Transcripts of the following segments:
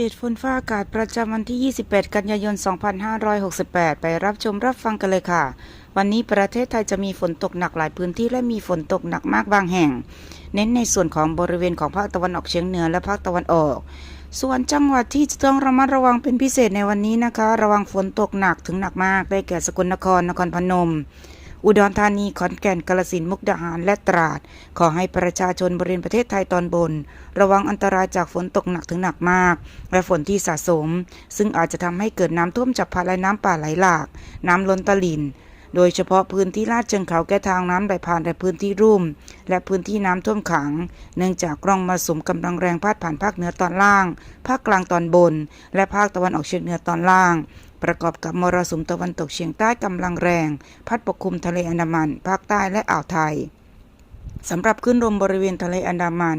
เดตฝนฟ้าอากาศประจำวันที่ 28 กันยายน 2568 ไปรับชมรับฟังกันเลยค่ะ วันนี้ประเทศไทยจะมีฝนตกหนักหลายพื้นที่และมีฝนตกหนักมากบางแห่ง เน้นในส่วนของบริเวณของภาคตะวันออกเฉียงเหนือและภาคตะวันออก ส่วนจังหวัดที่จะต้องระมัดระวังเป็นพิเศษในวันนี้นะคะ ระวังฝนตกหนักถึงหนักมาก ได้แก่สกลนคร นครพนม อุดรธานี ขอนแก่น กาฬสินธุ์มุกดาหาร และตราด ขอให้ประชาชนบริเวณประเทศไทยตอนบน ระวังอันตรายจากฝนตกหนักถึงหนักมาก และฝนที่สะสม ซึ่งอาจจะทำให้เกิดน้ำท่วมฉับพลันและน้ำป่าไหลหลาก น้ำล้นตลิ่ง โดยเฉพาะพื้นที่ลาดเชิงเขาแก่ทางน้ำไหลผ่านและพื้นที่รุ่ม และพื้นที่น้ำท่วมขัง เนื่องจากร่องมรสุมกำลังแรงพาดผ่านภาคเหนือตอนล่าง ภาคกลางตอนบน และภาคตะวันออกเฉียงเหนือตอนล่าง ประกอบกับมรสุมตะวันตกเฉียงใต้กำลังแรง พัดปกคลุมทะเลอันดามัน ภาคใต้และอ่าวไทย สำหรับคลื่นลมบริเวณทะเลอันดามัน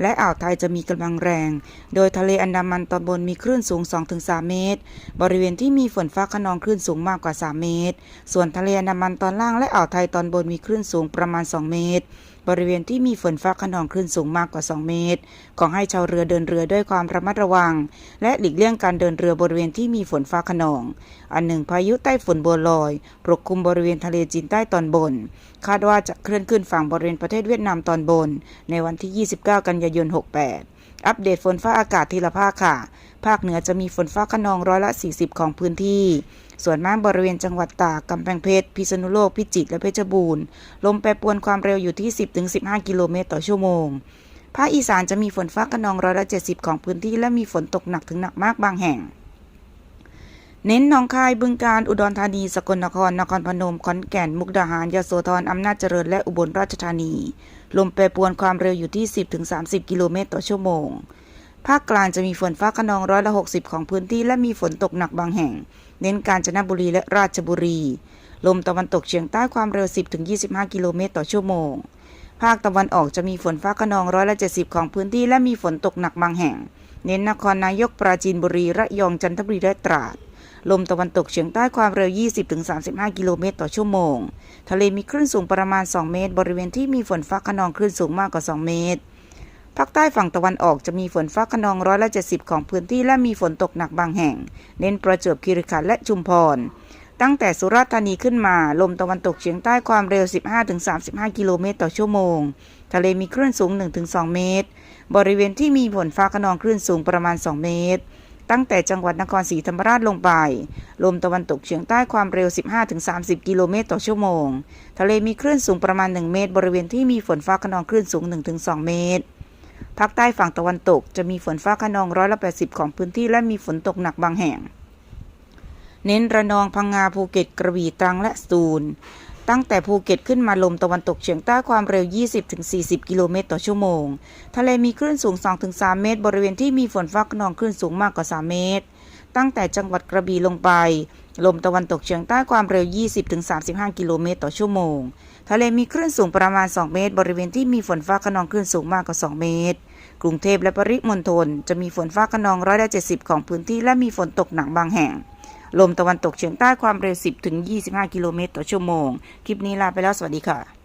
และอ่าวไทยจะมีกำลังแรง โดยทะเลอันดามันตอนบนมีคลื่นสูง 2-3 เมตร บริเวณที่มีฝนฟ้าขนองคลื่นสูงมากกว่า 3 เมตร ส่วนทะเลอันดามันตอนล่างและอ่าวไทยตอนบนมีคลื่นสูงประมาณ 2 เมตร บริเวณที่มีฝนฟ้าขนองคลื่นสูงมากกว่า 2 เมตร ขอให้ชาวเรือเดินเรือด้วยความระมัดระวัง และหลีกเลี่ยงการเดินเรือบริเวณที่มีฝนฟ้าขนอง อันหนึ่งพายุใต้ฝุ่นบัวลอยปกคลุมบริเวณทะเลจีนใต้ตอนบน คาดว่าจะเคลื่อนขึ้นฝั่งบริเวณประเทศเวียดนามตอนบน ในวันที่ 29 กันยายน 68 อัปเดตฝนฟ้าอากาศทีละภาคค่ะ ภาคเหนือจะมีฝนฟ้าขนองร้อยละ 40 ของพื้นที่ ส่วนมากบริเวณจังหวัดตากกำแพงเพชร พิษณุโลก พิจิตร และเพชรบูรณ์ ลมแปรปรวนความเร็วอยู่ที่ 10-15 กิโลเมตรต่อชั่วโมง ภาคอีสานจะมีฝนฟ้าขนองร้อยละ 70 ของพื้นที่ และมีฝนตกหนักถึงหนักมากบางแห่ง เน้นหนองคาย บึงการ อุดรธานี สกลนคร นครพนม ขอนแก่น มุกดาหาร ยโสธร อำนาจเจริญ และอุบลราชธานี ลมแปรปรวนความเร็วอยู่ที่ 10-30 กิโลเมตรต่อชั่วโมง ภาคกลางจะมีฝนฟ้าขนองร้อยละ 60 ของพื้นที่และมีฝนตกหนักบางแห่ง เน้นกาญจนบุรีและราชบุรี ลมตะวันตกเฉียงใต้ความเร็ว 10-25 กิโลเมตรต่อชั่วโมง ภาคตะวันออกจะมีฝนฟ้าขนองร้อยละ 70 ของพื้นที่และมีฝนตกหนักบางแห่ง เน้นนครนายกปราจีนบุรีระยองจันทบุรีและตราด ลมตะวันตกเฉียงใต้ความเร็ว 20-35 กิโลเมตรต่อชั่วโมง ทะเลมีคลื่นสูงประมาณ 2 เมตร บริเวณที่มีฝนฟ้าขนองคลื่นสูงมากกว่า 2 เมตร ภาคใต้ฝั่งตะวันออกจะมีฝนฟ้าขนองร้อยละ70 ของพื้นที่และมีฝนตกหนักบางแห่ง เน้นประจวบคีรีขันธ์และชุมพร ตั้งแต่สุราษฎร์ธานีขึ้นมา ลมตะวันตกเฉียงใต้ความเร็ว 15-35 กิโลเมตรต่อชั่วโมง ทะเลมีคลื่นสูง 1-2 เมตร บริเวณที่มีฝนฟ้าขนองคลื่นสูงประมาณ 2 เมตร ตั้งแต่จังหวัดนครศรีธรรมราชลงไป ลมตะวันตกเฉียงใต้ความเร็ว 15-30 กิโลเมตรต่อชั่วโมง ทะเลมีคลื่นสูงประมาณ 1 เมตร บริเวณที่มีฝนฟ้าขนองคลื่นสูง 1-2 เมตร ภาคใต้ฝั่งตะวันตกจะมีฝนฟ้าขนองร้อยละ80 ของพื้นที่และมีฝนตกหนักบางแห่ง เน้นระนองพังงาภูเก็ตกระบี่ตรังและสตูล ตั้งแต่ภูเก็ตขึ้นมาลมตะวันตกเฉียงใต้ความเร็ว 20-40 กิโลเมตรต่อชั่วโมง ทะเลมีคลื่นสูง 2-3 เมตร บริเวณที่มีฝนฟ้าขนองคลื่นสูงมากกว่า 3 เมตร ตั้งแต่จังหวัดกระบี่ลงไป ลมตะวันตกเฉียงใต้ความเร็ว 20-35 กิโลเมตรต่อชั่วโมง ทะเลมีคลื่นสูงประมาณ 2 เมตร บริเวณที่มีฝนฟ้าขนองคลื่นสูงมากกว่า 2 เมตร กรุงเทพและปริมณฑลจะมีฝนฟ้าขนองร้อยละ70 ของพื้นที่และมีฝนตกหนักบางแห่ง ลมตะวันตกเฉียงใต้ความเร็ว 10-25 กิโลเมตรต่อชั่วโมง คลิปนี้ลาไปแล้วสวัสดีค่ะ